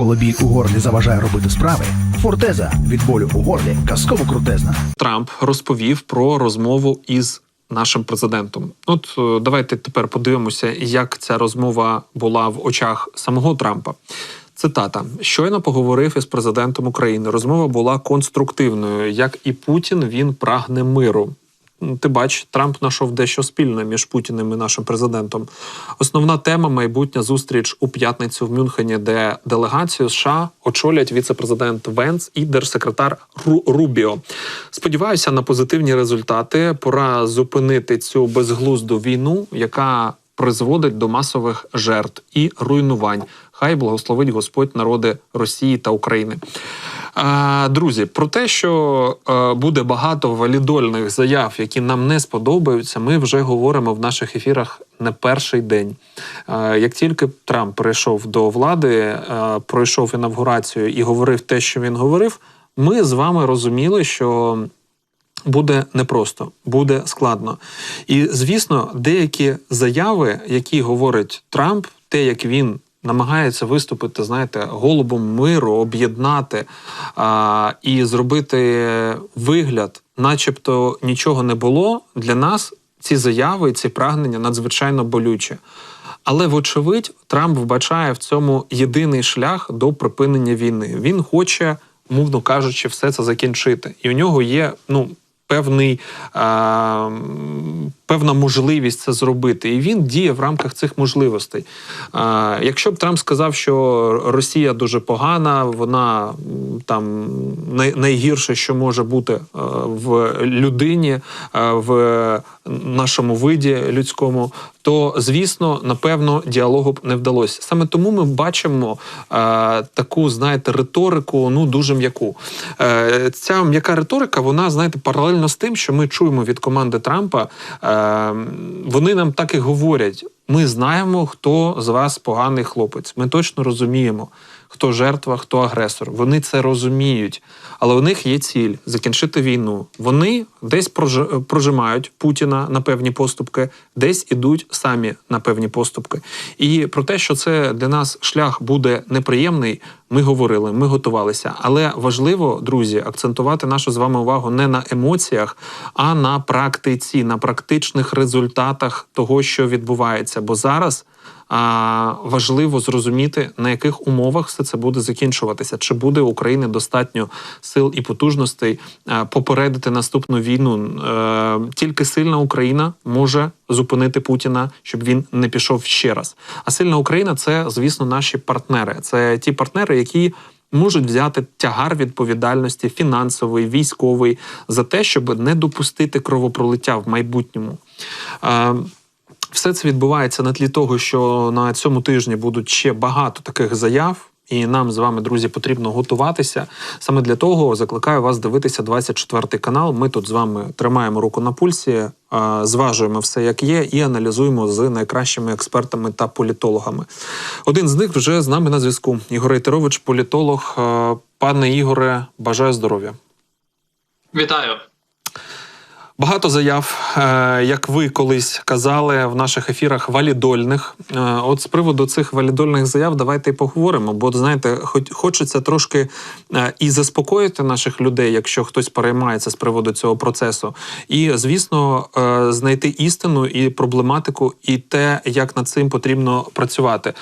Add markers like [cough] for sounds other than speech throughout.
Коли біль у горлі заважає робити справи, фортеза від болю у горлі казково крутезна. Трамп розповів про розмову із нашим президентом. От е, давайте тепер подивимося, як ця розмова була в очах самого Трампа. Цитата: щойно поговорив із президентом України. Розмова була конструктивною. Як і Путін, він прагне миру. М, Ти бач, Трамп знайшов дещо спільне між Путіним і нашим президентом. Основна тема майбутня зустріч у п'ятницю в Мюнхені, де делегацію США очолять віце-президент Венс і держсекретар Ру- Рубіо. Сподіваюся на позитивні результати. Пора зупинити цю безглузду війну, яка призводить до масових жертв і руйнувань. Хай благословить Господь народи Росії та України. Друзі, про те, що е, буде багато валідольних заяв, які нам не сподобаються, ми вже говоримо в наших ефірах не перший день. Е, Як тільки Трамп прийшов до влади, е, пройшов інавгурацію і говорив те, що він говорив, ми з вами розуміли, що буде непросто, буде складно. І звісно, деякі заяви, які говорить Трамп, те, як він. Намагається виступити, знаєте, голубом миру, об'єднати а, і зробити вигляд, начебто нічого не було. Для нас ці заяви, ці прагнення надзвичайно болючі. Але, вочевидь, Трамп вбачає в цьому єдиний шлях до припинення війни. Він хоче, мовно кажучи, все це закінчити. І у нього є ну, певний, а, певна можливість це зробити. І він діє в рамках цих можливостей. А, якщо б Трамп сказав, що Росія дуже погана, вона там найгірше, що може бути е, в людині, е, в нашому виді людському, то звісно, напевно, діалогу б не вдалося. Саме тому ми бачимо е, таку, знаєте, риторику, ну дуже м'яку. Е, ця м'яка риторика, вона знаєте, паралельно з тим, що ми чуємо від команди Трампа. Е, вони нам так і говорять: ми знаємо, хто з вас поганий хлопець. Ми точно розуміємо. Хто жертва, хто агресор. Вони це розуміють, але у них є ціль закінчити війну. Вони десь прожи- прожимають Путіна на певні поступки, десь ідуть самі на певні поступки. І про те, що це для нас шлях буде неприємний, ми говорили, ми готувалися. Але важливо, друзі, акцентувати нашу з вами увагу не на емоціях, а на практиці, на практичних результатах того, що відбувається. Бо зараз важливо зрозуміти, на яких умовах все це буде закінчуватися. Чи буде у України достатньо сил і потужностей попередити наступну війну? Е, тільки сильна Україна може зупинити Путіна, щоб він не пішов ще раз. А сильна Україна це, звісно, наші партнери. Це ті партнери, які. Можуть взяти тягар відповідальності фінансовий, військовий за те, щоб не допустити кровопролиття в майбутньому. Все це відбувається на тлі того, що на цьому тижні будуть ще багато таких заяв. І нам з вами, друзі, потрібно готуватися. Саме для того закликаю вас дивитися 24 канал. Ми тут з вами тримаємо руку на пульсі, е, зважуємо все, як є, і аналізуємо з найкращими експертами та політологами. Один з них вже з нами на зв'язку. Ігор Рейтерович, політолог. Е, Пане Ігоре, бажаю здоров'я. Вітаю. Багато заяв, е, як ви колись казали в наших ефірах, валідольних. Е, От з приводу цих валідольних заяв давайте і поговоримо. Бо знаєте, хоч хочеться трошки е, і заспокоїти наших людей, якщо хтось переймається з приводу цього процесу, і звісно, знайти істину і проблематику, і те, як над цим потрібно працювати.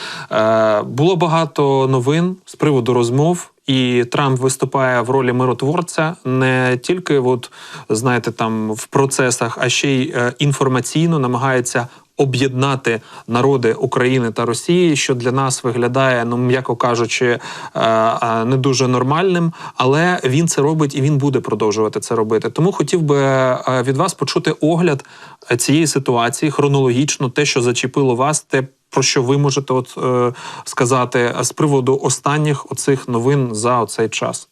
Було багато новин з приводу розмов. І Трамп виступає в ролі миротворця не тільки, от знаєте, там в процесах, а ще й е, інформаційно намагається об'єднати народи України та Росії, що для нас виглядає, ну м'яко кажучи, е, е, не дуже нормальним. Але він це робить і він буде продовжувати це робити. Тому хотів би від вас почути огляд цієї ситуації хронологічно, те, що зачепило вас, те. Про що ви можете от е, сказати з приводу останніх оцих новин за оцей час?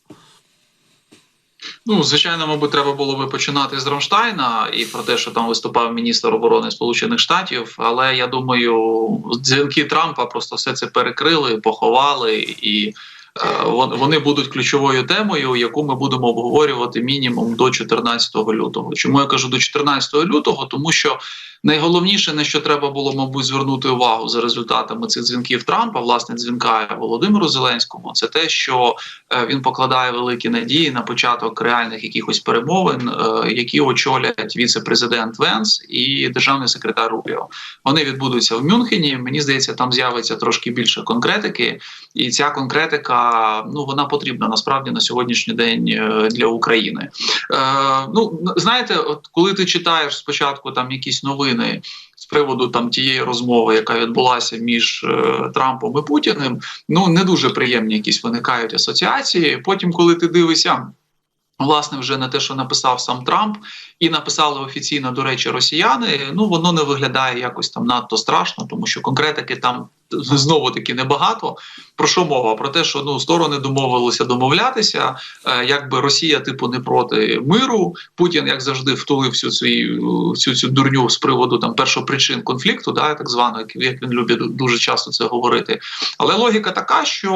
Ну, звичайно, мабуть, треба було би починати з Рамштайна і про те, що там виступав міністр оборони Сполучених Штатів. Але я думаю, дзвінки Трампа просто все це перекрили, поховали, і е, вони будуть ключовою темою, яку ми будемо обговорювати мінімум до 14 лютого. Чому я кажу до 14 лютого? Тому що Найголовніше, на що треба було, мабуть, звернути увагу за результатами цих дзвінків Трампа, власне, дзвінка Володимиру Зеленському, це те, що е, він покладає великі надії на початок реальних якихось перемовин, е, які очолять віце-президент Венс і державний секретар Рубіо. Вони відбудуться в Мюнхені. Мені здається, там з'явиться трошки більше конкретики, і ця конкретика ну вона потрібна насправді на сьогоднішній день е, для України. Е, ну знаєте, от коли ти читаєш спочатку там якісь новини з приводу там тієї розмови, яка відбулася між е, Трампом і Путіним, ну не дуже приємні якісь виникають асоціації. Потім, коли ти дивишся. Власне, вже на те, що написав сам Трамп, і написали офіційно, до речі, росіяни. Ну воно не виглядає якось там надто страшно, тому що конкретики там знову таки небагато. Про що мова? Про те, що ну сторони домовилися домовлятися. Е, якби Росія, типу, не проти миру. Путін, як завжди, втулив всю цю цю дурню з приводу там першопричин конфлікту, да, так званого, як він любить дуже часто це говорити. Але логіка така, що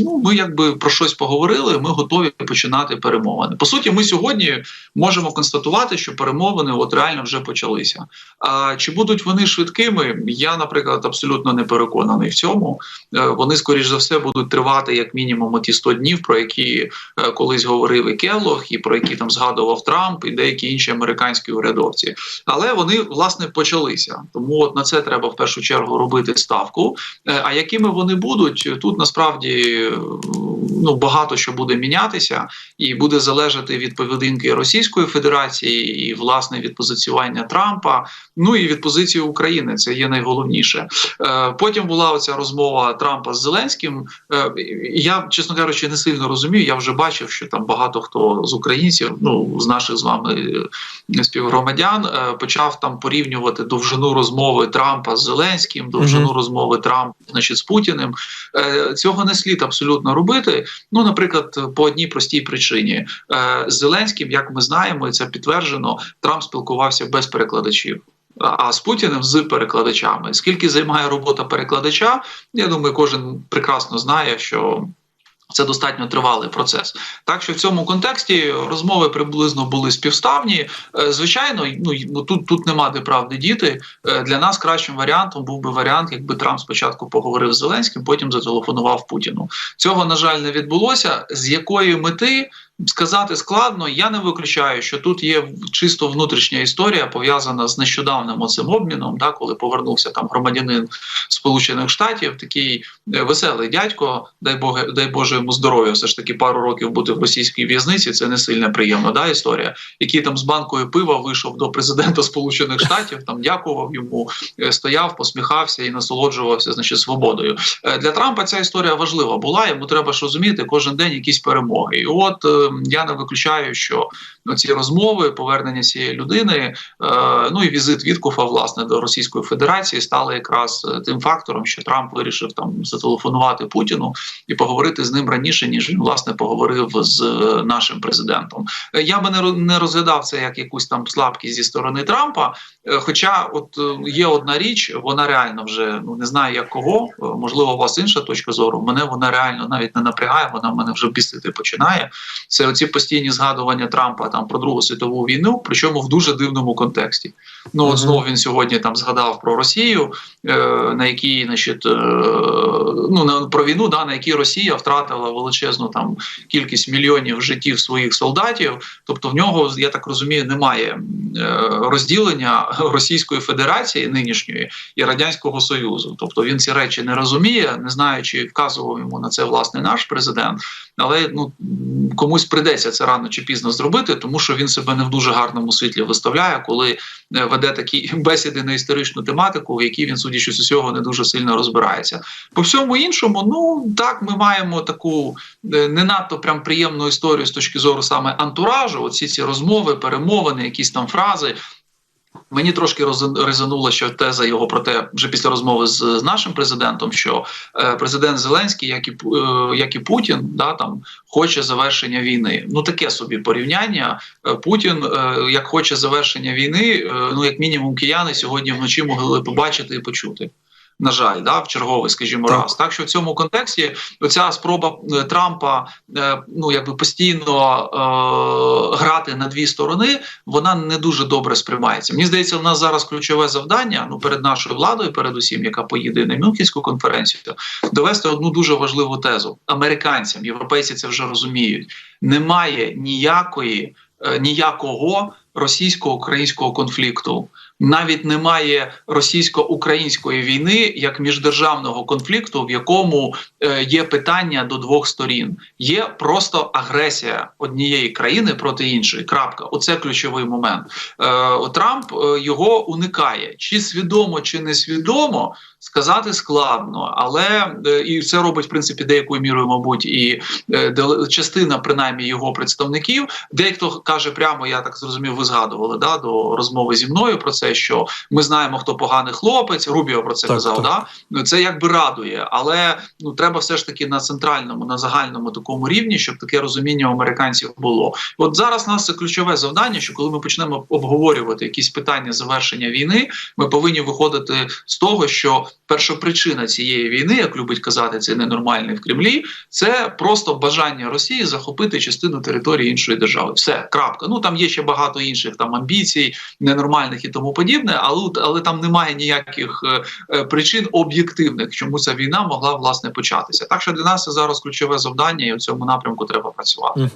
ну ми якби про щось поговорили, ми готові починати перемовини. По суті, ми сьогодні можемо констатувати, що перемовини от реально вже почалися. А чи будуть вони швидкими? Я, наприклад, абсолютно не переконаний в цьому. Е, Вони скоріш за все будуть тривати як мінімум ті 100 днів, про які е, колись говорив і Келлог, і про які там згадував Трамп і деякі інші американські урядовці. Але вони власне почалися. Тому от на це треба в першу чергу робити ставку. Е, А якими вони будуть тут насправді ну багато що буде мінятися, і буде залежати від поведінки Російської Федерації і власне від позиціювання Трампа. Ну і від позиції України це є найголовніше. Потім була оця розмова Трампа з Зеленським. Е, Я, чесно кажучи, не сильно розумію. Я вже бачив, що там багато хто з українців, ну з наших з вами е, співгромадян, е, почав там порівнювати довжину розмови Трампа з Зеленським, довжину Мгм. розмови Трампа, значить, з Путіним. Цього не слід абсолютно робити. Ну, наприклад, по одній простій причині з Зеленським, як ми знаємо, і це підтверджено, Трамп спілкувався без перекладачів. А з Путіним з перекладачами. Скільки займає робота перекладача? Я думаю, кожен прекрасно знає, що це достатньо тривалий процес. Так що в цьому контексті розмови приблизно були співставні. Е, Звичайно, ну ну, тут, тут нема де правди діти. Е, Для нас кращим варіантом був би варіант, якби Трамп спочатку поговорив з Зеленським, потім зателефонував Путіну. Цього на жаль не відбулося. З якої мети сказати складно. Я не виключаю, що тут є чисто внутрішня історія пов'язана з нещодавним оцим обміном, да, коли повернувся там громадянин Сполучених Штатів, такий е, веселий дядько, дай Боже, дай Боже йому здоров'я. Все ж таки пару років бути в російській в'язниці. Це не сильно приємна да, історія. Який там з банкою пива вийшов до президента Сполучених Штатів, там дякував йому, е, стояв, посміхався і насолоджувався, значить, свободою. Е, Для Трампа ця історія важлива була. Йому треба ж розуміти кожен день якісь перемоги. І от я не виключаю, що ну, ці розмови, повернення цієї людини, е, ну і візит Віткофа, власне, до Російської Федерації стали якраз е, тим фактором, що Трамп вирішив там зателефонувати Путіну і поговорити з ним раніше, ніж він власне поговорив з е, нашим президентом. Е, Я би не розглядав це як якусь там слабкість зі сторони Трампа. Хоча, от є одна річ, вона реально вже ну не знаю як кого, можливо, у вас інша точка зору. Мене вона реально навіть не напрягає, вона мене вже бісити починає. Це оці постійні згадування Трампа там про Другу світову війну, причому в дуже дивному контексті. Ну от знову він сьогодні там згадав про Росію, е, на якій, значить, е, ну на про війну, да, на якій Росія втратила величезну там кількість мільйонів життів своїх солдатів. Тобто, в нього я так розумію, немає е, розділення Російської Федерації нинішньої і радянського союзу. Тобто він ці речі не розуміє, не знаю, чи вказував йому на це власне наш президент. Але ну комусь придеться це рано чи пізно зробити, тому що він себе не в дуже гарному світлі виставляє, коли е, веде такі [laughs] бесіди на історичну тематику, в якій він, судячи з усього, не дуже сильно розбирається. По всьому іншому, ну так ми маємо таку е, не надто прям приємну історію з точки зору саме антуражу. Оці ці розмови, перемовини, якісь там фрази. Мені трошки резонула що теза його про те, вже після розмови з, нашим президентом, що е, президент Зеленський, як і е, як і Путін, да там хоче завершення війни. Ну таке собі порівняння. Е, Путін, як хоче завершення війни, ну як мінімум, кияни сьогодні вночі могли побачити і почути. На жаль, да, в черговий, скажімо, Так. раз. Так що в цьому контексті оця спроба е, Трампа е, ну якби постійно е, грати на дві сторони, вона не дуже добре сприймається. Мені здається, у нас зараз ключове завдання ну перед нашою владою, передусім, яка поїде на Мюнхенську конференцію, довести одну дуже важливу тезу американцям. Європейці це вже розуміють. Немає ніякої е, ніякого російсько-українського конфлікту. Навіть немає російсько-української війни як міждержавного конфлікту, в якому е, є питання до двох сторін. Є просто агресія однієї країни проти іншої. Крапка. Оце ключовий момент. Е, Трамп е, його уникає чи свідомо, чи несвідомо. Сказати складно, але і це робить в принципі деякою мірою, мабуть, і частина принаймні його представників. Дехто каже прямо, я так зрозумів, ви згадували да до розмови зі мною про це, що ми знаємо, хто поганий хлопець. Рубіо про це Так, казав. так. Да це якби радує, але ну треба все ж таки на центральному, на загальному такому рівні, щоб таке розуміння у американців було. От зараз у нас це ключове завдання, що коли ми почнемо обговорювати якісь питання завершення війни, ми повинні виходити з того, що першопричина цієї війни, як любить казати, цей ненормальний в Кремлі, це просто бажання Росії захопити частину території іншої держави. Все, крапка. Ну там є ще багато інших там амбіцій, ненормальних і тому подібне, але, але там немає ніяких е, е, причин об'єктивних, чому ця війна могла власне початися. Так що для нас це зараз ключове завдання, і в цьому напрямку треба працювати.